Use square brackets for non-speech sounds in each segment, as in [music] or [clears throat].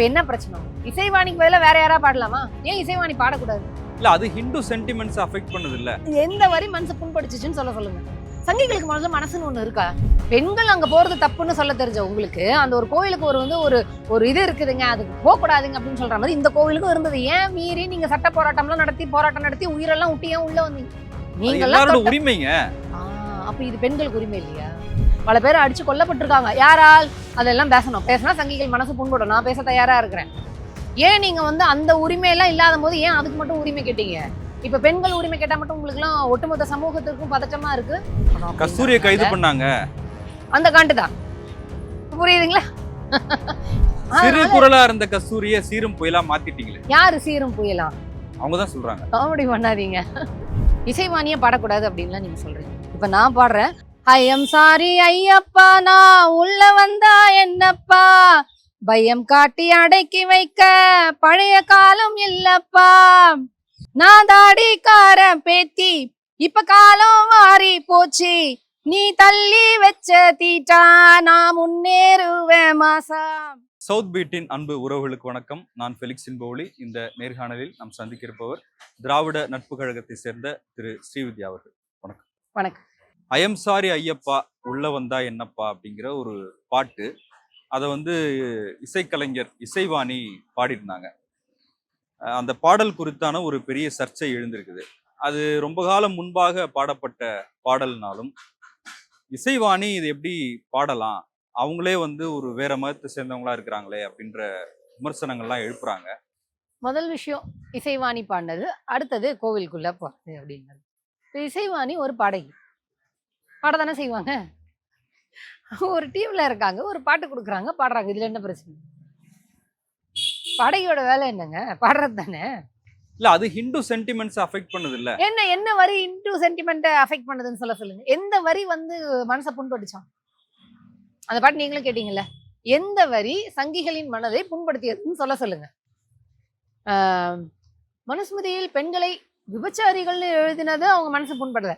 இப்ப என்ன பிரச்சனை? இசைவாணிக்கு பதிலா வேற யாரா பாடலாமா? ஏன் இசைவாணி பாடக்கூடாது? இல்ல அது ஹிந்து சென்டிமெண்ட்ஸ் அஃபெக்ட் பண்ணது இல்ல எந்த வரி மனசு புண்படுச்சுன்னு சொல்ல சொல்லுங்க. சங்கிகளுக்கு முதல்ல மனசுன்னு ஒண்ணு இருக்கா? பெண்கள் அங்க போறது தப்புன்னு சொல்ல தெரிஞ்ச உங்களுக்கு அந்த ஒரு கோயிலுக்கு ஒரு வந்து ஒரு ஒரு இது இருக்குதுங்க அதுக்கு போக கூடாதுங்க அப்படின்னு சொல்ற மாதிரி இந்த கோவிலுக்கும் இருந்தது. ஏன் மீறி நீங்க சட்ட போராட்டம்லாம் நடத்தி போராட்டம் நடத்தி உயிரெல்லாம் விட்டு ஏன் உள்ள வந்தீங்க? அது நீங்க எல்லாரோட எல்லாம் உரிமைங்க. அப்ப இது பெண்களுக்கு உரிமை இல்லையா? பல பேர் அடிச்சு கொல்லப்பட்டிருக்காங்க. யாரால் அதெல்லாம் பேசணும். பேசினா சங்கிகள் மனசு புண்படும். நான் பேச தயாரா இருக்கிறேன். ஏன் நீங்க வந்து அந்த உரிமையெல்லாம் இல்லாத போது ஏன் அதுக்கு மட்டும் உரிமை கேட்டீங்க? இப்ப பெண்கள் உரிமை கேட்டா மட்டும் உங்களுக்கு எல்லாம் ஒட்டுமொத்த சமூகத்திற்கும் பதட்டமா இருக்கு? கஸ்தூரிய கைது பண்ணாங்க. அந்த காண்டு தான். புரியுதுங்களா? [laughs] சிறு குரலா இருந்த கஸ்தூரிய சீரும் புயலா மாத்திட்டீங்களே. யாரு சீரும் புயலாம் அவங்க தான் சொல்றாங்க. காமெடி பண்ணாதீங்க. இசைவாணியே பாடக்கூடாது அப்படின்லாம் நீங்க சொல்றீங்க. இப்ப நான் பாடுறேன். ஐ எம் சாரி ஐயப்பா நான் உள்ள வந்தா என்னப்பா? பயம் காட்டி அடக்கி வைக்க பழைய காலம் இல்லப்பா. நான் தாடிக்கார பேத்தி இப்ப காலம் மாறி போச்சு. நீ தள்ளி வச்ச தீட்டா நான் முன்னேறுவேன் மாசா. சவுத் பீட்டின் அன்பு உறவுகளுக்கு வணக்கம். நான் ஃபெலிக்ஸ் இன்போலி இந்த நேர்காணலில் நாம் சந்திக்க இருப்பவர் திராவிட நட்பு கழகத்தை சேர்ந்த திரு ஸ்ரீவித்யா அவர்கள். வணக்கம். வணக்கம். ஐஎம் சாரி ஐயப்பா உள்ள வந்தா என்னப்பா அப்படிங்கிற ஒரு பாட்டு. அதை வந்து இசைக்கலைஞர் இசைவாணி பாடியிருந்தாங்க. அந்த பாடல் குறித்தான ஒரு பெரிய சர்ச்சை எழுந்திருக்குது. அது ரொம்ப காலம் முன்பாக பாடப்பட்ட பாடல்னாலும் இசைவாணி இது எப்படி பாடலாம்? அவங்களே வந்து ஒரு வேற மதத்தை சேர்ந்தவங்களா இருக்கிறாங்களே அப்படின்ற விமர்சனங்கள்லாம் எழுப்புறாங்க. முதல் விஷயம் இசைவாணி பாடினது. அடுத்தது கோவிலுக்குள்ள போறது அப்படிங்கிறது இசைவாணி ஒரு பாடகி. பாடத்தானே செய்வாங்க? ஒரு டீம்ல இருக்காங்க ஒரு பாட்டு கொடுக்குறாங்க பாடுறாங்க. இதுல என்ன பிரச்சனை? பாடகியோட வேலை என்னங்க? பாடுறது தானே? இல்ல அது ஹிந்து சென்டிமெண்ட்ஸ் அஃபெக்ட் பண்ணது இல்ல என்ன என்ன வரி இன்டூ சென்டிமெண்ட்டை அஃபெக்ட் பண்ணுதுன்னு சொல்ல சொல்லுங்க. எந்த வரி வந்து மனசை புண்படுச்சான் அந்த பாட்டு நீங்களும் கேட்டீங்கல்ல? எந்த வரி சங்கிகளின் மனதை புண்படுத்தியதுன்னு சொல்ல சொல்லுங்க. மனுஸ்மிருதியில் பெண்களை விபச்சாரிகள்னு எழுதினது அவங்க மனசு புண்படல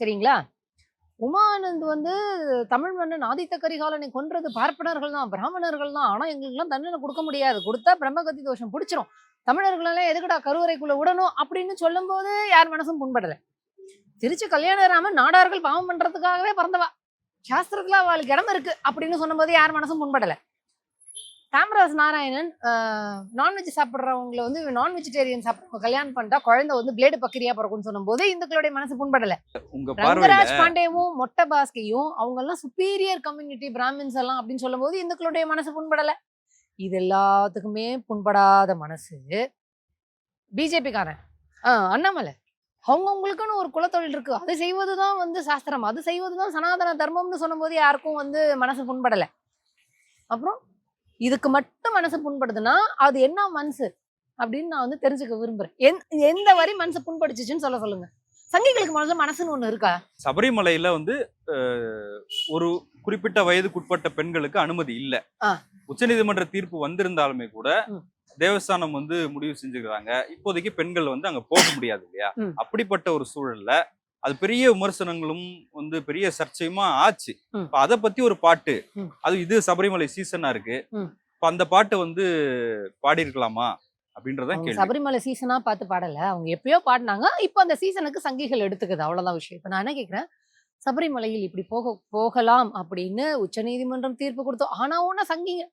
சரிங்களா? உமானந்த் வந்து தமிழ் மன்னன் ஆதித்த கரிகாலனை கொன்றது பார்ப்பனர்கள் தான் பிராமணர்கள் தான். ஆனால் எங்களுக்குலாம் தண்டனை கொடுக்க முடியாது. கொடுத்தா பிரம்மகத்தி தோஷம் பிடிச்சிரும். தமிழர்களெல்லாம் எதுக்கடா கருவறைக்குள்ள விடணும் அப்படின்னு சொல்லும்போது யார் மனசும் புண்படலை. திருச்சி கல்யாணராமன் நாடார்கள் பாவம் பண்றதுக்காகவே பிறந்தவா. சாஸ்திரத்துல அவளுக்கு இடம் இருக்கு அப்படின்னு சொன்னபோது யார் மனசும் புண்படலை. காமராஜ் நாராயணன் நான்வெஜ் சாப்பிட்றவங்கள வந்து நான் வெஜிடேரியன் சாப்பிட்றவங்க கல்யாணம் பண்ணிட்டா குழந்தை வந்து பிளேடு பக்கிரியா பிறக்கும்னு சொன்னபோது இந்துக்களுடைய மனசு புண்படல. ரங்கராஜ் பாண்டேவும் மொட்டை பாஸ்கையும் அவங்க எல்லாம் சுப்பீரியர் கம்யூனிட்டி பிராமின்ஸ் எல்லாம் அப்படின்னு சொல்லும்போது இந்துக்களுடைய மனசு புண்படல. இது எல்லாத்துக்குமே புண்படாத மனசு. பிஜேபிக்காரன். ஆஹ் அண்ணாமலை. அவங்கவுங்களுக்குன்னு ஒரு குலத்தொழில் இருக்கு. அது செய்வதுதான் வந்து சாஸ்திரம். அது செய்வதுதான் சனாதன தர்மம்னு சொல்லும்போது யாருக்கும் வந்து மனசு புண்படல. அப்புறம் இதுக்கு மட்டும் மனசு புண்படுதுன்னா அது என்ன மனசு? அப்படின்னு நான் வந்து தெரிஞ்சுக்க விரும்புறேன். எந்- எந்த வரி மனசு புண்படுச்சுன்னு சொல்ல சொல்லுங்க. சங்கிகளுக்கு முதல்ல மனசுன்னு ஒண்ணு இருக்கா? சபரிமலையில வந்து ஒரு குறிப்பிட்ட வயதுக்குட்பட்ட பெண்களுக்கு அனுமதி இல்ல. உச்சநீதிமன்ற தீர்ப்பு வந்திருந்தாலுமே கூட. தேவஸ்தானம் வந்து முடிவு செஞ்சுக்கிறாங்க. இப்போதைக்கு பெண்கள் வந்து அங்க போக முடியாது இல்லையா. அப்படிப்பட்ட ஒரு சூழல்ல அது பெரிய விமர்சனங்களும் வந்து பெரிய சர்ச்சையுமா ஆச்சு. இப்ப அத பத்தி ஒரு பாட்டு. அது இது சபரிமலை சீசனா இருக்கு. இப்ப அந்த பாட்டு வந்து பாடியிருக்கலாமா அப்படின்றதான் அவங்க கேள்வி. சபரிமலை சீசனா பார்த்து பாடல. அவங்க எப்பயோ பாடினாங்க. இப்போ அந்த சீசனுக்கு சங்கிகள் எடுத்துக்குது. அவ்வளவுதான் விஷயம். இப்போ நான் என்ன கேக்குறேன்? சபரிமலையில் இப்படி போக போகலாம் அப்படின்னு உச்சநீதிமன்றம் தீர்ப்பு கொடுத்தோம் ஆனா ஒன்னா சங்கிங்க.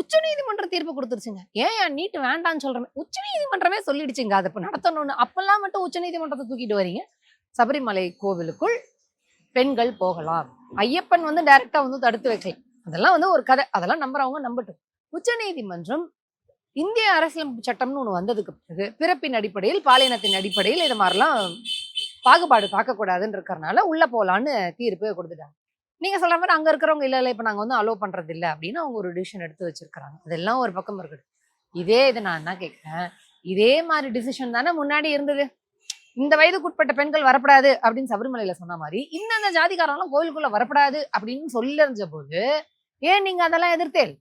உச்சநீதிமன்றம் தீர்ப்பு கொடுத்துருச்சுங்க. ஏன் ஏன் நீட்டு வேண்டாம்னு சொல்றேன்? உச்சநீதிமன்றமே சொல்லிடுச்சுங்க. அதை இப்போ நடத்தணும்னு. அப்பெல்லாம் மட்டும் உச்சநீதிமன்றத்தை தூக்கிட்டு வரீங்க. சபரிமலை கோவிலுக்குள் பெண்கள் போகலாம். ஐயப்பன் வந்து டைரக்டா வந்து தடுத்து வைக்கலாம் அதெல்லாம் வந்து ஒரு கதை. அதெல்லாம் நம்புறவங்க நம்பட்டும். உச்சநீதிமன்றம் இந்திய அரசியலமைப்பு சட்டம்னு ஒன்று வந்ததுக்கு பிறகு பிறப்பின் அடிப்படையில் பாலினத்தின் அடிப்படையில் இது மாதிரிலாம் பாகுபாடு பார்க்கக்கூடாதுன்னு இருக்கிறனால உள்ள போகலான்னு தீர்ப்பு கொடுத்துட்டாங்க. நீங்க சொல்ற மாதிரி அங்க இருக்கிறவங்க இல்ல இல்ல இப்ப நாங்க வந்து அலோவ் பண்றது இல்ல அப்படின்னு அவங்க ஒரு டிசிஷன் எடுத்து வச்சிருக்காங்க அதெல்லாம் ஒரு பக்கம் இருக்குது. இதே இது நான் என்ன கேட்கிறேன்? இதே மாதிரி டிசிஷன் தானே முன்னாடி இருந்தது. இந்த வயதுக்குட்பட்ட பெண்கள் வரப்படாது அப்படின்னு சபரிமலையில சொன்ன மாதிரி இந்தந்த ஜாதிக்காரெல்லாம் கோயிலுக்குள்ள வரப்படாது அப்படின்னு சொல்லறிஞ்ச போது ஏன் நீங்க அதெல்லாம் எதிர்த்தேல்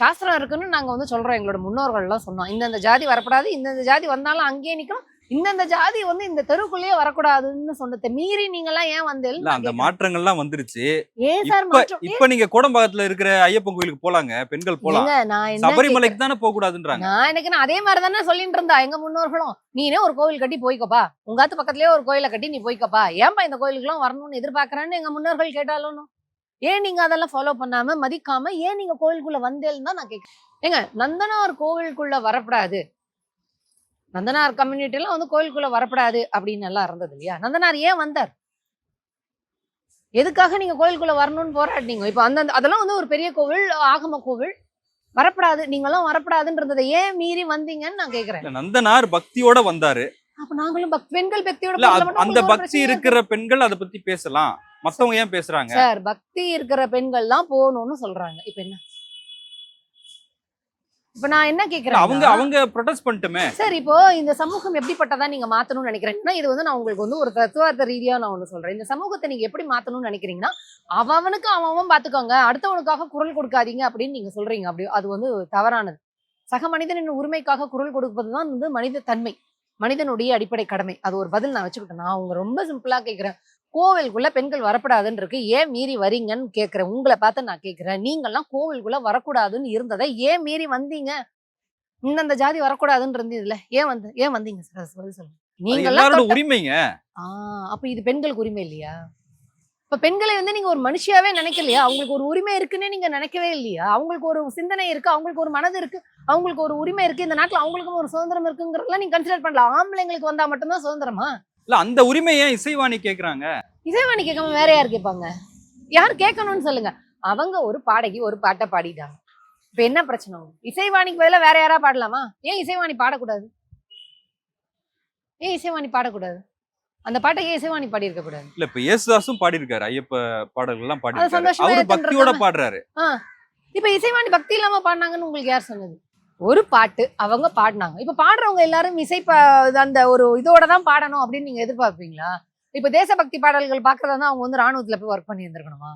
சாஸ்திரம் இருக்குன்னு நாங்க வந்து சொல்றோம் எங்களோட முன்னோர்கள் எல்லாம் சொன்னோம். இந்தந்த ஜாதி வரப்படாது இந்தந்த ஜாதி வந்தாலும் அங்கேயே நிக்கணும். இந்தந்த ஜாதி வந்து இந்த தெருவுக்குள்ளேயே வரக்கூடாதுன்னு சொன்னதை மீறி நீங்க எல்லாம் ஏன் வந்து இல்ல அந்த மாற்றங்கள்லாம் வந்துருச்சு. ஏன் சார் இப்ப நீங்க கோடம்பாக்கத்துல இருக்கிற ஐயப்பன் கோயிலுக்கு போலாங்க பெண்கள் போலாம். நான் சபரிமலைக்கு தானே போக கூடாதுன்றாங்க நான் எனக்கு நான் அதே மாதிரி தானே சொல்லிட்டு இருந்தா எங்க முன்னோர்களும். நீனே ஒரு கோவில் கட்டி போய்க்கோப்பா. உங்க ஆத்து பக்கத்துலயே ஒரு கோயிலை கட்டி நீ போய்க்கோப்பா. ஏன்பா இந்த கோயிலுக்குலாம் வரணும்னு எதிர்பார்க்கறேன்னு எங்க முன்னோர்கள் கேட்டாலும்? ஏன் நீங்க அதெல்லாம் ஃபாலோ பண்ணாம மதிக்காம ஏன் நீங்க கோயிலுக்குள்ள வந்தேன்னு தான் நான் கேட்கிறேன் ஏங்க நந்தனார் கோவிலுக்குள்ள வரப்படாது நந்தனார் கம்யூனிட்டிலாம் வந்து கோயிலுக்குள்ள வரப்படாது அப்படின்னு எல்லாம் இருந்தது இல்லையா? நந்தனார் ஏன் வந்தார்? எதுக்காக நீங்க கோயிலுக்குள்ள வரணும்னு போராடினீங்க? இப்போ அந்த அதெல்லாம் வந்து ஒரு பெரிய கோவில் ஆகம கோவில். வரப்படாது நீங்களாம் வரப்படாதுன்றதை ஏன் மீறி வந்தீங்கன்னு நான் கேக்குறேன். நந்தனார் பக்தியோட வந்தாரு. அப்ப நாங்களும் பெண்கள் பக்தியோட அந்த பக்தி இருக்கிற பெண்கள் அதை பத்தி பேசலாம். மத்தவங்க ஏன் பேசுறாங்க. சார் பக்தி இருக்கிற பெண்கள் தான் போகணும்னு சொல்றாங்க. இப்ப என்ன? இப்ப நான் என்ன இல்ல, கேக்குறேன் அவங்க அவங்க ப்ரொடெஸ்ட் பண்ணிட்டுமே. சார் இப்போ இந்த சமூகம் எப்படிப்பட்டதா நீங்க மாத்தணும்னு நினைக்கிறீங்கன்னா இது வந்து நான் உங்களுக்கு வந்து ஒரு தத்துவார்த்த ரீதியா நான் ஒண்ணு சொல்றேன். இந்த சமூகத்தை நீங்க எப்படி மாத்தணும்னு நினைக்கிறீங்கன்னா அவனுக்கு அவன் பாத்துக்கோங்க. அடுத்தவனுக்காக குரல் கொடுக்காதீங்க அப்படின்னு நீங்க சொல்றீங்க. அப்படி அது வந்து தவறானது. சக மனிதனின் உரிமைக்காக குரல் கொடுப்பதுதான் வந்து மனித தன்மை மனிதனுடைய அடிப்படை கடமை. அது ஒரு பதில் நான் வச்சுக்கிட்டேன். நான் அவங்க ரொம்ப சிம்பிளா கேக்குறேன். கோவிலுக்குள்ள பெண்கள் வரக்கூடாதுன்னு இருக்கு ஏன் மீறி வரீங்கன்னு கேக்குறேன் உங்களை பார்த்து நான் கேக்குறேன். நீங்கெல்லாம் கோவிலுக்குள்ள வரக்கூடாதுன்னு இருந்ததை ஏன் மீறி வந்தீங்க? இந்தந்த ஜாதி வரக்கூடாதுன்னு இருந்ததுல ஏன் வந்து ஏன் வந்தீங்க? சார் பதில் சொல்லுங்க. நீங்க உரிமைங்க. ஆஹ் அப்ப இது பெண்களுக்கு உரிமை இல்லையா? இப்ப பெண்களை வந்து நீங்க ஒரு மனுஷியாவே நினைக்கலையா? அவங்களுக்கு ஒரு உரிமை இருக்குன்னு நீங்க நினைக்கவே இல்லையா? அவங்களுக்கு ஒரு சிந்தனை இருக்கு அவங்களுக்கு ஒரு மனது இருக்கு அவங்களுக்கு ஒரு உரிமை இருக்கு இந்த நாட்டுல அவங்களுக்கும் ஒரு சுதந்திரம் இருக்குங்கிறதெல்லாம் நீங்க கன்சிடர் பண்ணலாம் ஆம்பளைங்களுக்கு வந்தா மட்டும்தான் சுதந்திரமா? இல்ல அந்த உரிமையை ஏன் இசைவாணி கேக்குறாங்க? இசைவாணி கேட்காம வேற யார் கேட்பாங்க? யார் கேட்கணும்னு சொல்லுங்க. அவங்க ஒரு பாடகி ஒரு பாட்டை பாடிட்டாங்க. இப்ப என்ன பிரச்சனை? இசைவாணிக்கு பதிலா வேற யாரா பாடலாமா? ஏன் இசைவாணி பாடக்கூடாது? ஏன் இசைவாணி பாடக்கூடாது? அந்த பாட்டை ஏன் இசைவாணி பாடி இருக்க கூடாது? இல்ல இப்ப இயேசுதாசும் பாடியிருக்காரு ஐயப்ப பாடல்கள் எல்லாம் சந்தோஷமா அவரு பக்தியோட பாடுறாரு. இப்ப இசைவாணி பக்தி இல்லாம பாடினாங்கன்னு உங்களுக்கு யார் சொன்னது? ஒரு பாட்டு அவங்க பாடினாங்க. இப்போ பாடுறவங்க எல்லாரும் இசை அந்த ஒரு இதோட தான் பாடணும் அப்படின்னு நீங்க எதிர்பார்ப்பீங்களா? இப்போ தேசபக்தி பாடல்கள் பாக்குறதா அவங்க வந்து ராணுவத்தில் போய் ஒர்க் பண்ணி இருந்திருக்கணுமா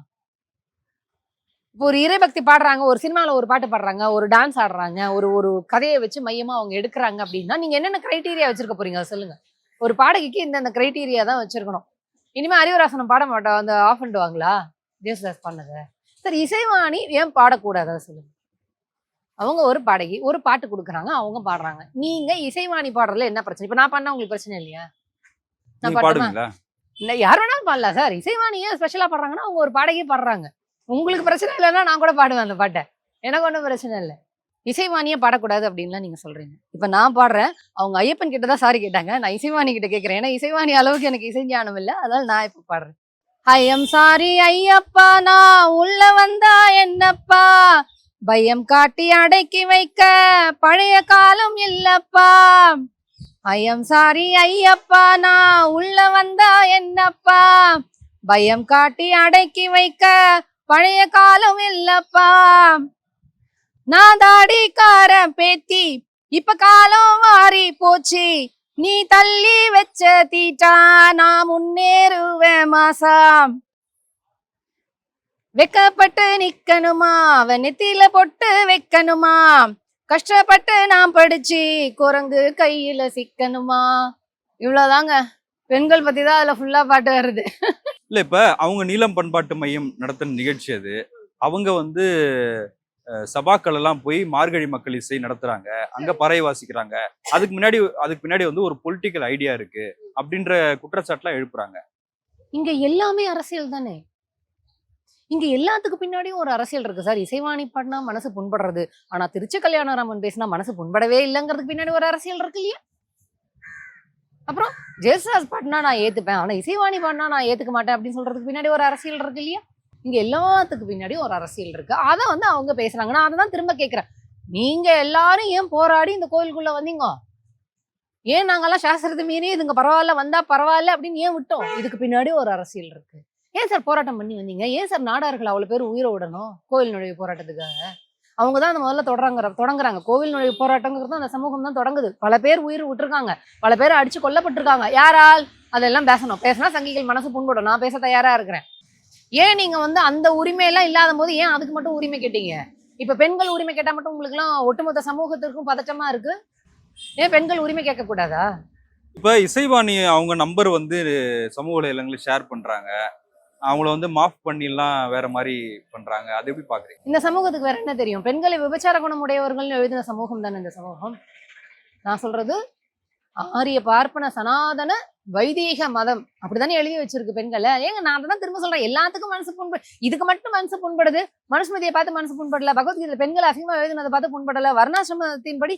இப்போ ஒரு இறைபக்தி பாடுறாங்க ஒரு சினிமாவில் ஒரு பாட்டு பாடுறாங்க ஒரு டான்ஸ் ஆடுறாங்க ஒரு ஒரு கதையை வச்சு மையமாக அவங்க எடுக்கிறாங்க அப்படின்னா நீங்கள் என்னென்ன க்ரைட்டீரியா வச்சிருக்க போறீங்க? சொல்லுங்க. ஒரு பாடகிக்கு இந்தந்த க்ரைட்டீரியா தான் வச்சிருக்கணும். இனிமேல் அறிவராசனம் பாட மாட்டோம் அந்த ஆஃப் பண்ணிடுவாங்களா ஜேசுதாஸ் பண்ணதை சரி இசைவாணி ஏன் பாடக்கூடாது? சொல்லுங்க. அவங்க ஒரு பாடகி ஒரு பாட்டு கொடுக்குறாங்க அவங்க பாடுறாங்க. நீங்க இசைவாணி பாடுறதுல என்ன பிரச்சனை? இப்ப நான் பண்ணா உங்களுக்கு பிரச்சனை இல்லையா? நான் பாடுவீங்களா? இல்ல யார் வேணாலும் பாடலாம். சார் இசைவாணி ஏன் ஸ்பெஷலா பாடுறாங்கன்னா அவங்க ஒரு பாடகி பாடுறாங்க. உங்களுக்கு பிரச்சனை இல்லைன்னா நான் கூட பாடுவேன் அந்த பாட்டை. எனக்கு ஒன்றும் பிரச்சனை இல்லை. இசைவாணியே பாடக்கூடாது அப்படின்லாம் நீங்க சொல்றீங்க. இப்ப நான் பாடுறேன். அவங்க ஐயப்பன் கிட்ட தான் சாரி கேட்டாங்க. நான் இசைவாணி கிட்ட கேட்கறேன் ஏன்னா இசைவாணி அளவுக்கு எனக்கு இசை ஞானம் இல்லை. அதனால நான் இப்ப பாடுறேன். ஐயம் சாரி ஐயப்பா நான் உள்ள வந்தா என்னப்பா? பயம் காட்டி அடக்கி வைக்க பழைய காலம் இல்லப்பா. ஐயம் சாரி ஐயப்பா நான் உள்ள வந்தா என்னப்பா. பயம் காட்டி அடக்கி வைக்க பழைய காலம் இல்லப்பா. நான் தாடிக்கார பேத்தி இப்ப காலம் மாறி போச்சு. நீ தள்ளி வச்ச தீட்டா நான் முன்னேறுவேன் மாசாம் வெக்கப்பட்டு நிக்கணுமா? அவன் நெத்தியில பொட்டு வைக்கணுமா? கஷ்டப்பட்டு நான் படிச்சு குரங்கு கையில சிக்கணுமா? இவ்வளவுதாங்க. பெண்கள் பத்தி தான் அதுல ஃபுல்லா பாட்டு வருது. இல்ல இப்ப அவங்க நீலம் பண்பாட்டு மையம் நடத்தின நிகழ்ச்சி அது. அவங்க வந்து சபாக்கள் எல்லாம் போய் மார்கழி மக்கள் இசை நடத்துறாங்க. அங்க பறை வாசிக்கிறாங்க. அதுக்கு முன்னாடி அதுக்கு பின்னாடி வந்து ஒரு பொலிட்டிக்கல் ஐடியா இருக்கு. அப்படின்ற குற்றச்சாட்டுலாம் எழுப்புறாங்க. இங்க எல்லாமே அரசியல் தானே? இங்க எல்லாத்துக்கு பின்னாடியும் ஒரு அரசியல் இருக்கு சார். இசைவாணி பாடினா மனசு புண்படுறது. ஆனா திருச்சி கல்யாணராமன் பேசினா மனசு புண்படவே இல்லைங்கிறதுக்கு பின்னாடி ஒரு அரசியல் இருக்கு இல்லையா? அப்புறம் ஜெயசுதாஸ் பாடினா நான் ஏத்துப்பேன். ஆனா இசைவாணி பாடினா நான் ஏத்துக்க மாட்டேன் அப்படின்னு சொல்றதுக்கு பின்னாடி ஒரு அரசியல் இருக்கு இல்லையா? இங்க எல்லாத்துக்கு பின்னாடி ஒரு அரசியல் இருக்கு. அதை வந்து அவங்க பேசுறாங்க. நான் அதை தான் திரும்ப கேட்கிறேன் நீங்க எல்லாரும் ஏன் போராடி இந்த கோயிலுக்குள்ள வந்தீங்க? ஏன் நாங்கெல்லாம் சாஸ்திரத்தை மீறி இதுங்க பரவாயில்ல வந்தா பரவாயில்ல அப்படின்னு ஏன் விட்டோம்? இதுக்கு பின்னாடி ஒரு அரசியல் இருக்கு. ஏன் சார் போராட்டம் பண்ணி வந்தீங்க? ஏன் சார் நாடார்கள் அவ்வளோ பேர் உயிரை விடணும் கோவில் நுழைவு போராட்டத்துக்காக? அவங்க தான் அந்த முதல்ல தொடங்குற தொடங்குறாங்க. கோவில் நுழைவு போராட்டங்கிறது அந்த சமூகம் தான் தொடங்குது. பல பேர் உயிர் விட்டுருக்காங்க. பல பேர் அடிச்சு கொல்லப்பட்டிருக்காங்க. யாரால்? அதெல்லாம் பேசணும். பேசினா சங்கிகள் மனசு புண்படும். நான் பேச தயாராக இருக்கிறேன். ஏன் நீங்கள் வந்து அந்த உரிமையெல்லாம் இல்லாத போது ஏன் அதுக்கு மட்டும் உரிமை கேட்டீங்க? இப்போ பெண்கள் உரிமை கேட்டால் மட்டும் உங்களுக்குலாம் ஒட்டுமொத்த சமூகத்திற்கும் பதட்டமாக இருக்கு? ஏன் பெண்கள் உரிமை கேட்கக்கூடாதா? இப்போ இசைவாணி அவங்க நம்பர் வந்து சமூக வலைதளங்களில் ஷேர் பண்ணுறாங்க அவங்கள வந்து மாஃப் பண்ணிலாம் வேற மாதிரி பண்றாங்க. அது எப்படி பாக்குறீங்க? இந்த சமூகத்துக்கு வேற என்ன தெரியும்? பெண்களை விபச்சார குணம் உடையவர்கள் எழுதின சமூகம் தானே இந்த சமூகம்? நான் சொல்றது ஆரிய பார்ப்பன சனாதன வைதீக மதம். அப்படித்தானே எழுதி வச்சிருக்கு பெண்களை? ஏங்க நான் தான் திரும்ப சொல்றேன். எல்லாத்துக்கும் மனசு புண்படு இதுக்கு மட்டும் மனசு புண்படுது. மனுஸ்மதியை பார்த்து மனசு புண்படல. பகவத்கீதை பெண்கள் அசிங்கமா எழுதினதை பார்த்து புண்படல. வர்ணாசிரமத்தின்படி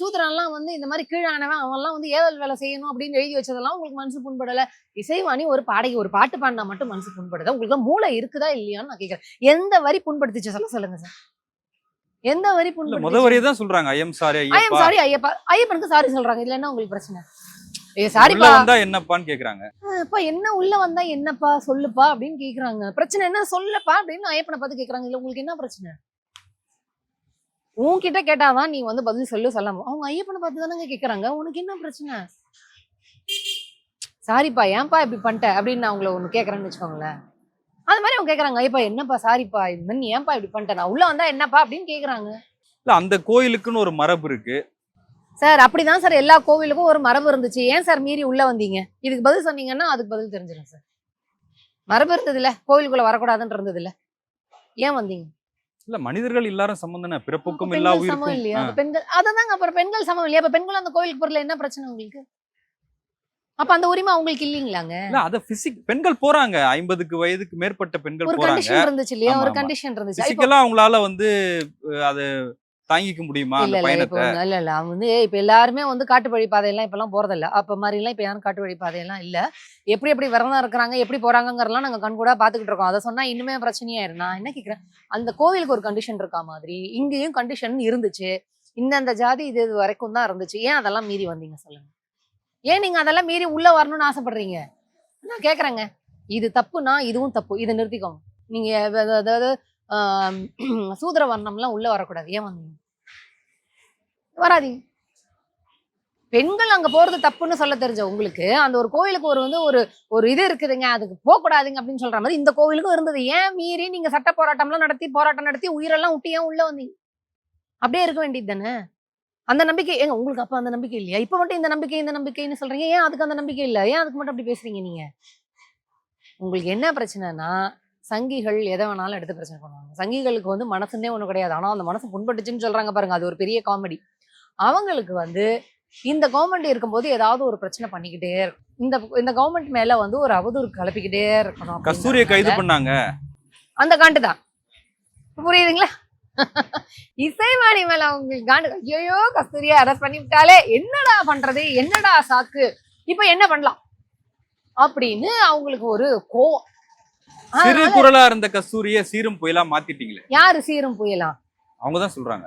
சூத்திரன்லாம் வந்து இந்த மாதிரி கீழானவன் அவன்லாம் வந்து ஏதல் வேலை செய்யணும் அப்படின்னு எழுதி வச்சதெல்லாம் உங்களுக்கு மனசு புண்படல. இசைவாணி ஒரு பாடகி ஒரு பாட்டு பாடினா மட்டும் மனசு புண்படுதா? உங்களுக்கு மூளை இருக்குதா இல்லையான்னு நான் கேட்கறேன் எந்த வரி புண்படுத்துச்சு? சொல்ல சொல்லுங்க சார். எந்த வரி இல்ல புண்படுத்துச்சு? முத வரியை தான் சொல்றாங்க. I'm sorry I am Ayyappa. Sorry Ayyappa. ஐயப்பனுக்கு சாரி சொல்றாங்க. இதுல என்ன உங்களுக்கு பிரச்சனை? ஏ சாரிப்பா. வந்தா என்னப்பான்னு கேக்குறாங்க. அப்பா என்ன உள்ள வந்தா என்னப்பா சொல்லுப்பா அப்படின்னு கேக்குறாங்க. பிரச்சனை என்ன? சொல்லப்பா அப்படின்னு ஐயப்பனை பார்த்து கேக்குறாங்க. இல்ல உங்களுக்கு என்ன பிரச்சனை? உன்கிட்ட கேட்டாதான் நீ வந்து பதில் சொல்லு சொல்லாம அவங்க ஐயப்பனை பார்த்து தானங்க கேக்குறாங்க. உனக்கு என்ன பிரச்சனை? சாரிப்பா ஏன்பா இப்படி பண்ணிட்ட? அப்படின்னு நான் உங்களை ஒண்ணு கேக்குறேன்னு வச்சுக்கோங்களேன். அது மாதிரி அவங்க கேக்குறாங்க. ஐயப்பா என்னப்பா சாரிப்பா இது மாதிரி நீ ஏன்பா இப்படி பண்ணிட்ட? நான் உள்ள வந்தா என்னப்பா அப்படின்னு கேக்குறாங்க. இல்ல அந்த கோயிலுக்குன்னு ஒரு மரபு இருக்கு. சார் அப்படிதான் சார் எல்லா கோவிலுக்கும் ஒரு மரபு இருந்துச்சு. ஏன் சார் மீறி உள்ள வந்தீங்க? இதுக்கு பதில் சொன்னீங்கன்னா அதுக்கு பதில் தெரிஞ்சிடும் சார். மரபு இருந்தது இல்ல கோவிலுக்குள்ள வரக்கூடாதுன்னு இருந்தது இல்ல ஏன் வந்தீங்க? இல்ல மனிதர்கள் எல்லாரும் சம்பந்தன அப்ப பிறப்புக்கும் எல்லா சமம் இல்லையா? பெண்கள் அததாங்க அப்புறம் பெண்கள் சமம் இல்லையா? அப்ப பெண்கள் அந்த கோவிலுக்கு போறதுல என்ன பிரச்சனை உங்களுக்கு? அப்ப அந்த உரிமை அவங்களுக்கு இல்லைங்களாங்க? இல்ல அத பிசிக் பெண்கள் போறாங்க. ஐம்பதுக்கு வயதுக்கு மேற்பட்ட பெண்கள் ஒரு கண்டிஷன் இருந்துச்சு இல்லையா? ஒரு. கண்டிஷன் இருந்துச்சு. பிசிக்கலா அவங்களால வந்து அதை தாங்கிக்க முடியுமா இல்ல அந்த இல்ல இப்போ பயணத்தை? இல்ல இல்ல அவங்க வந்து இப்ப எல்லாருமே வந்து காட்டு வழி பாதையெல்லாம் இப்ப எல்லாம் போறது இல்ல அப்ப மாதிரி எல்லாம் இப்ப யாரும் காட்டு வழி பாதையெல்லாம் இல்ல. எப்படி எப்படி விரதம் இருக்கிறாங்க எப்படி போறாங்கங்கறதெல்லாம் நாங்க கண்கூடா பாத்துக்கிட்டு இருக்கோம். அதை சொன்னா இன்னுமே பிரச்சனையா இருக்கு நான் என்ன கேக்குறேன்? அந்த கோவிலுக்கு ஒரு கண்டிஷன் இருக்கா மாதிரி? இங்கேயும் கண்டிஷன் இருந்துச்சு. இந்தந்த ஜாதி இது இது வரைக்கும் தான் இருந்துச்சு. ஏன் அதெல்லாம் மீறி வந்தீங்க? சொல்லுங்க. ஏன் நீங்க அதெல்லாம் மீறி உள்ள வரணும்னு ஆசைப்படுறீங்க? நான் கேக்குறேங்க. இது தப்புனா இதுவும் தப்பு. இதை நிறுத்திக்கோங்க. நீங்க அத- அதாவது ஆஹ் [clears throat] சூத்திர வர்ணம்லாம் உள்ள வரக்கூடாது. ஏன் வந்தீங்க? வராதீங்க. பெண்கள் அங்க போறது தப்புன்னு சொல்ல தெரிஞ்ச உங்களுக்கு அந்த ஒரு கோவிலுக்கு ஒரு வந்து ஒரு ஒரு இது இருக்குதுங்க அதுக்கு போகக்கூடாதுங்க அப்படின்னு சொல்ற மாதிரி இந்த கோவிலுக்கும் இருந்தது. ஏன் மீறி நீங்க சட்ட போராட்டம்லாம் நடத்தி போராட்டம் நடத்தி உயிரெல்லாம் விட்டு ஏன் உள்ள வந்தீங்க? அப்படியே இருக்க வேண்டியது தானே? அந்த நம்பிக்கை ஏங்க உங்களுக்கு அப்ப அந்த நம்பிக்கை இல்லையா? இப்ப மட்டும் இந்த நம்பிக்கை இந்த நம்பிக்கைன்னு சொல்றீங்க. ஏன் அதுக்கு அந்த நம்பிக்கை இல்லை? ஏன் அதுக்கு மட்டும் அப்படி பேசுறீங்க நீங்க? உங்களுக்கு என்ன பிரச்சனைனா சங்கிகள் எதை வேணாலும் எடுத்து பிரச்சனை பண்ணுவாங்க. சங்கிகளுக்கு வந்து மனசுன்னே ஒன்று கிடையாது. ஆனால் அந்த மனசு புண்பட்டுச்சுன்னு சொல்றாங்க பாருங்க. அது ஒரு பெரிய காமெடி. அவங்களுக்கு வந்து இந்த கவர்மெண்ட் இருக்கும்போது ஏதாவது ஒரு பிரச்சனை பண்ணிக்கிட்டே இருக்கும் இந்த இந்த கவர்மெண்ட் மேல வந்து ஒரு அவதூறு கிளப்பிக்கிட்டே இருக்கணும் கஸ்தூரியை கைது பண்ணாங்க. அந்த காண்டு தான். புரியுதுங்களா? [laughs] இசைவாணி மேல அவங்களுக்கு காண்டு ஐயோ கஸ்தூரியை அரெஸ்ட் பண்ணி விட்டாலே என்னடா பண்றது? என்னடா சாக்கு? இப்ப என்ன பண்ணலாம்? அப்படின்னு அவங்களுக்கு ஒரு கோவம். சிறு குரலா இருந்த கஸ்தூரியை சீரும் புயலா மாத்திட்டீங்களே. யாரு சீரும் புயலாம் அவங்கதான் சொல்றாங்க.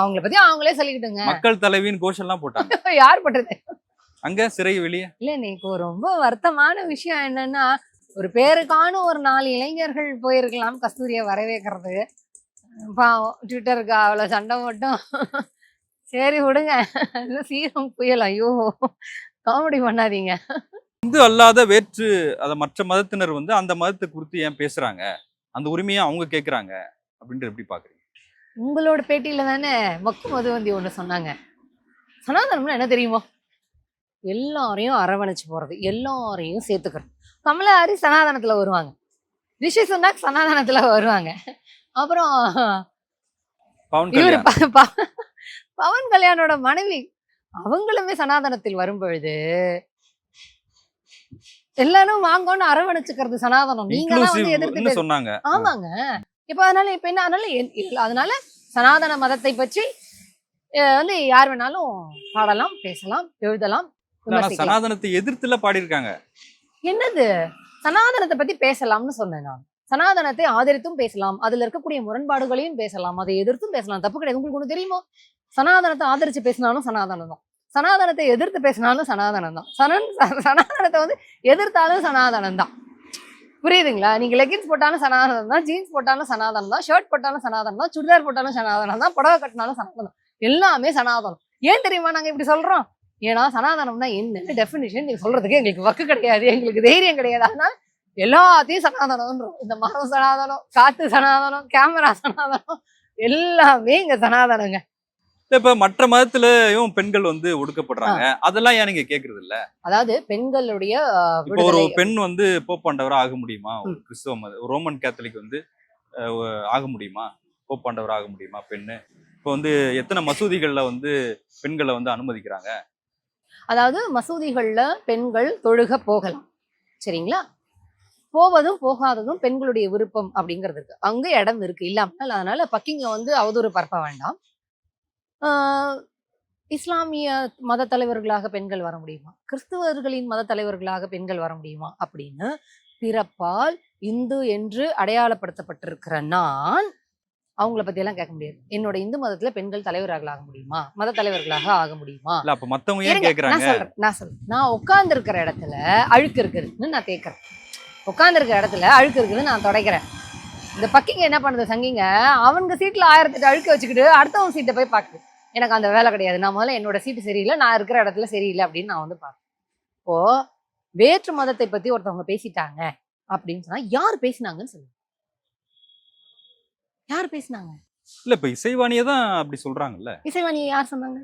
அவங்கள பத்தி அவங்களே சொல்லிக்கிட்டுங்க. மக்கள் தலைவின்னு கோஷம்லாம் போட்டாங்க. [laughs] யார் பண்றது அங்க சிறை வெளியே. இல்ல எனக்கு ரொம்ப வருத்தமான விஷயம் என்னன்னா ஒரு பேருக்கான ஒரு நாலு இளைஞர்கள் போயிருக்கலாம் கஸ்தூரியை வரவேற்கிறது. பாவம் ட்விட்டருக்கு அவ்வளவு சண்டை மட்டும் சரி விடுங்க. சீரம் புயல். ஐயோ காமெடி பண்ணாதீங்க. இந்து அல்லாத வேற்று அத மற்ற மதத்தினர் வந்து அந்த மதத்தை குறித்து ஏன் பேசுறாங்க? அந்த உரிமையை அவங்க கேக்குறாங்க. அப்படின்ட்டு எப்படி பாக்குறீங்க? உங்களோட பேட்டியில தானே மக்கு மதுவந்தி ஒண்ணு சொன்னாங்க. சனாதனம்னா என்ன தெரியுமோ? எல்லாரையும் அரவணைச்சு போறது எல்லாரையும் சேர்த்துக்கிறது. கமலா ஹாரிஸ் சனாதனத்துல வருவாங்க. ரிஷி சுனாக் சனாதனத்துல வருவாங்க. அப்புறம் பவன் இவரு கல்யாணோட மனைவி அவங்களுமே சனாதனத்தில் வரும் பொழுது எல்லாரும் வாங்கன்னு அரவணைச்சுக்கிறது சனாதனம். நீங்க எதிர்த்து சொன்னாங்க. ஆமாங்க. இப்ப அதனால இப்ப என்ன அதனால அதனால சனாதன மதத்தை பற்றி வந்து யார் வேணாலும் பாடலாம் பேசலாம் எழுதலாம். சனாதனத்தை எதிர்த்துல பாடியிருக்காங்க. என்னது? சனாதனத்தை பத்தி பேசலாம்னு சொன்னேன் நான். சனாதனத்தை ஆதரித்தும் பேசலாம். அதுல இருக்கக்கூடிய முரண்பாடுகளையும் பேசலாம். அதை எதிர்த்தும் பேசலாம். தப்பு கிடையாது. உங்களுக்கு ஒண்ணு தெரியுமோ? சனாதனத்தை ஆதரிச்சு பேசினாலும் சனாதனம் தான். சனாதனத்தை எதிர்த்து பேசினாலும் சனாதனம் தான். சனன் சனாதனத்தை வந்து எதிர்த்தாலும் சனாதனம் தான். புரியுதுங்களா? நீங்க லெகின்ஸ் போட்டாலும் சனாதனம் தான் ஜீன்ஸ் போட்டாலும் சனாதனம் தான் ஷர்ட் போட்டாலும் சனாதனம் தான் சுடிதார் போட்டாலும் சனாதனம் தான் புடவை கட்டினாலும் சனாதனம் எல்லாமே சனாதனம். ஏன் தெரியுமா நாங்க இப்படி சொல்றோம்? ஏன்னா சனாதனம்னா என்னன்னு டெஃபினிஷன் நீங்க சொல்றதுக்கு எங்களுக்கு வக்கு கிடையாது எங்களுக்கு தைரியம் கிடையாது. அதனால எல்லாத்தையும் சனாதனம்ன்றோம். இந்த மரம் சனாதனம் காத்து சனாதனம் கேமரா சனாதனம் எல்லாமே இங்க சனாதனங்க. இப்ப மற்ற மதத்திலயும் பெண்கள் வந்து ஒடுக்கப்படுறாங்க. அதெல்லாம் ஏன் நீங்க கேக்குறது இல்ல அதாவது பெண்களுடைய இப்போ ஒரு பெண் வந்து போப்பாண்டவரா ஆக முடியுமா? ஒரு கிறிஸ்தவ மத ரோமன் கேத்தலிக் வந்து ஆக முடியுமா? போப்பாண்டவர் ஆக முடியுமா பெண்ணு? இப்போ வந்து எத்தனை மசூதிகள்ல வந்து பெண்களை வந்து அனுமதிக்கிறாங்க? அதாவது மசூதிகள்ல பெண்கள் தொழுக போகலாம். சரிங்களா? போவதும் போகாததும் பெண்களுடைய விருப்பம் அப்படிங்கிறது இருக்கு. அங்க இடம் இருக்கு. இல்லாமல் அதனால பக்கிங்க வந்து அவதூறு பரப்ப வேண்டாம். இஸ்லாமிய மத தலைவர்களாக பெண்கள் வர முடியுமா? கிறிஸ்துவர்களின் மத தலைவர்களாக பெண்கள் வர முடியுமா? அப்படின்னு பிறப்பால் இந்து என்று அடையாளப்படுத்தப்பட்டிருக்கிற நான் அவங்கள பத்தி எல்லாம் கேட்க முடியாது. என்னோட இந்து மதத்துல பெண்கள் தலைவர்களாக ஆக முடியுமா? மத தலைவர்களாக ஆக முடியுமா? அப்ப மத்தவங்க ஏன் இருங்க, நான் சொல்றேன் நான் சொல்றேன். நான் உட்கார்ந்து இருக்கிற இடத்துல அழுக்கு இருக்குதுன்னு நான் தேய்க்கிறேன். உட்கார்ந்து இருக்கிற இடத்துல அழுக்கு இருக்குதுன்னு நான் துடைக்கிறேன். இந்த பக்கிங்க என்ன பண்ணுது சங்கிங்க? அவனுங்க சீட்ல ஆயிரத்தெட்டு அழுக்க வச்சுக்கிட்டு அடுத்தவன் சீட்டை போய் பாக்குது. எனக்கு அந்த வேலை கிடையாது. நான் முதல்ல என்னோட சீட்டு சரியில்லை நான் இருக்கிற இடத்துல சரியில்லை அப்படின்னு நான் வந்து பார்ப்பேன் இப்போ வேற்று மதத்தை பத்தி ஒருத்தவங்க பேசிட்டாங்க அப்படின்னு சொன்னா யார் பேசினாங்கன்னு சொல்லுங்க. யார் பேசினாங்க? இல்ல இப்ப இசைவாணியை தான் அப்படி சொல்றாங்கல்ல. இசைவாணியை யார் சொன்னாங்க?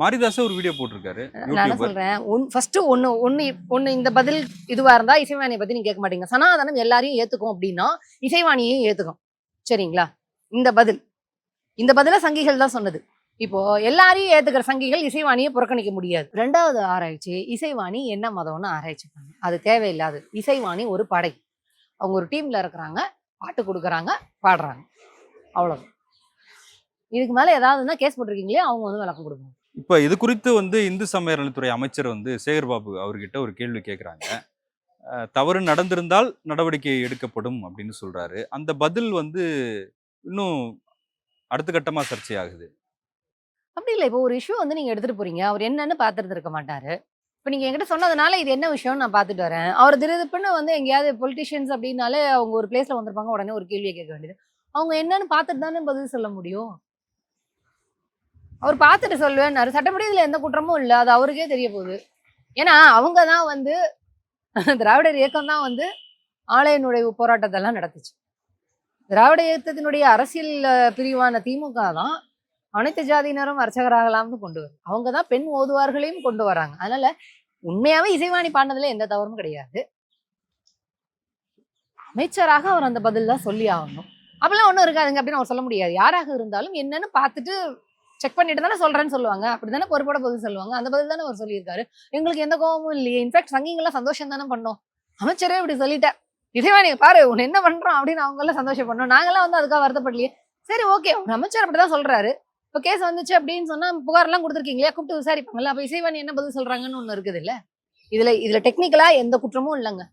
மாரிதாஸ் ஒரு வீடியோ போட்டிருக்காரு நான் சொல்றேன் ஒன் ஃபர்ஸ்ட் ஒன்னு ஒன்னு ஒன்னு இந்த பதில் இதுவா இருந்தா இசைவாணியை பத்தி நீங்க கேட்க மாட்டீங்க. சனாதனம் எல்லாரையும் ஏத்துக்கும் அப்படின்னா இசைவாணியையும் ஏத்துக்கும். சரிங்களா? இந்த பதில். இந்த பதில சங்கிகள் தான் சொன்னது. இப்போ எல்லாரையும் ஏத்துக்கிற சங்கிகள் இசைவாணியை புறக்கணிக்க முடியாது. ரெண்டாவது ஆராய்ச்சி இசைவாணி என்ன மதம்னு ஆராய்ச்சி பண்ணு அது தேவையில்லாது. இசைவாணி ஒரு படை. அவங்க ஒரு டீம்ல இருக்கிறாங்க பாட்டு கொடுக்குறாங்க பாடுறாங்க. அவ்வளோதான் இதுக்கு மேல ஏதாவதுன்னா கேஸ் போட்டிருக்கீங்களே அவங்க வந்து விளக்கம் கொடுக்கணும். இப்போ இது குறித்து வந்து இந்து சமய நலத்துறை அமைச்சர் வந்து சேகர் பாபு அவர்கிட்ட ஒரு கேள்வி கேட்குறாங்க. தவறு நடந்திருந்தால் நடவடிக்கை எடுக்கப்படும் அப்படின்னு சொல்றாரு. அந்த பதில் வந்து இன்னும் அடுத்த கட்டமா சர்ச்சையாகுது. அப்படி இல்லை. இப்போ ஒரு இஷ்யூ வந்து நீங்க எடுத்துட்டு போறீங்க. அவர் என்னன்னு பார்த்துட்டு இருக்க மாட்டாரு. இப்போ நீங்கள் என்கிட்ட சொன்னதுனால இது என்ன விஷயம்னு நான் பார்த்துட்டு வரேன். அவர் திருப்பின்னு வந்து எங்கேயாவது பொலிட்டிஷியன்ஸ் அப்படின்னாலே அவங்க ஒரு பிளேஸில் வந்திருப்பாங்க. உடனே ஒரு கேள்வியை கேட்க வேண்டியது. அவங்க என்னன்னு பார்த்துட்டு தானே பதில் சொல்ல முடியும்? அவர் பார்த்துட்டு சொல்லுவேன்னாரு. சட்டப்படி எந்த குற்றமும் இல்லை. அது அவருக்கே தெரிய போகுது. ஏன்னா அவங்க தான் வந்து திராவிடர் இயக்கம் தான் வந்து ஆலய நுழைவு போராட்டத்தெல்லாம் நடத்துச்சு. திராவிட இயக்கத்தினுடைய அரசியல் பிரிவான திமுக தான் அனைத்து ஜாதியினரும் அர்ச்சகராகலாம்னு கொண்டு வரும். அவங்க தான் பெண் ஓதுவார்களையும் கொண்டு வராங்க. அதனால உண்மையாவே இசைவாணி பாடினதுல எந்த தவறும் கிடையாது. அமைச்சராக அவர் அந்த பதில் தான் சொல்லி ஆகணும். அப்படிலாம் ஒன்றும் இருக்காதுங்க அப்படின்னு அவர் சொல்ல முடியாது. யாராக இருந்தாலும் என்னன்னு பார்த்துட்டு செக் பண்ணிட்டு தானே சொல்றேன்னு சொல்லுவாங்க. அப்படி தானே பொறுப்போட பதில் சொல்லுவாங்க. அந்த பதில் தானே அவர் சொல்லியிருக்காரு. எங்களுக்கு எந்த கோபமும் இல்லையே. இன்ஃபேக்ட் சங்கிங்கெல்லாம் சந்தோஷம் தானே பண்ணோம். அமைச்சரே இப்படி சொல்லிட்டார் இசைவாணி பாரு உன் என்ன பண்றோம் அப்படின்னு அவங்க எல்லாம் சந்தோஷப்படணும். நாங்கெல்லாம் வந்து அதுக்காக வருத்தப்படலையே. சரி ஓகே ஒரு அமைச்சர் அப்படிதான் சொல்றாரு. இப்போ கேஸ் வந்துச்சு அப்படின்னு சொன்னா புகார்லாம் கொடுத்துருக்கீங்களா கூப்பிட்டு விசாரிப்பாங்கல்ல. அப்ப இசைவாணி என்ன பதில் சொல்றாங்கன்னு ஒண்ணு இருக்குது இல்ல? இதுல இதுல டெக்னிக்கலா எந்த குற்றமும் இல்லைங்க.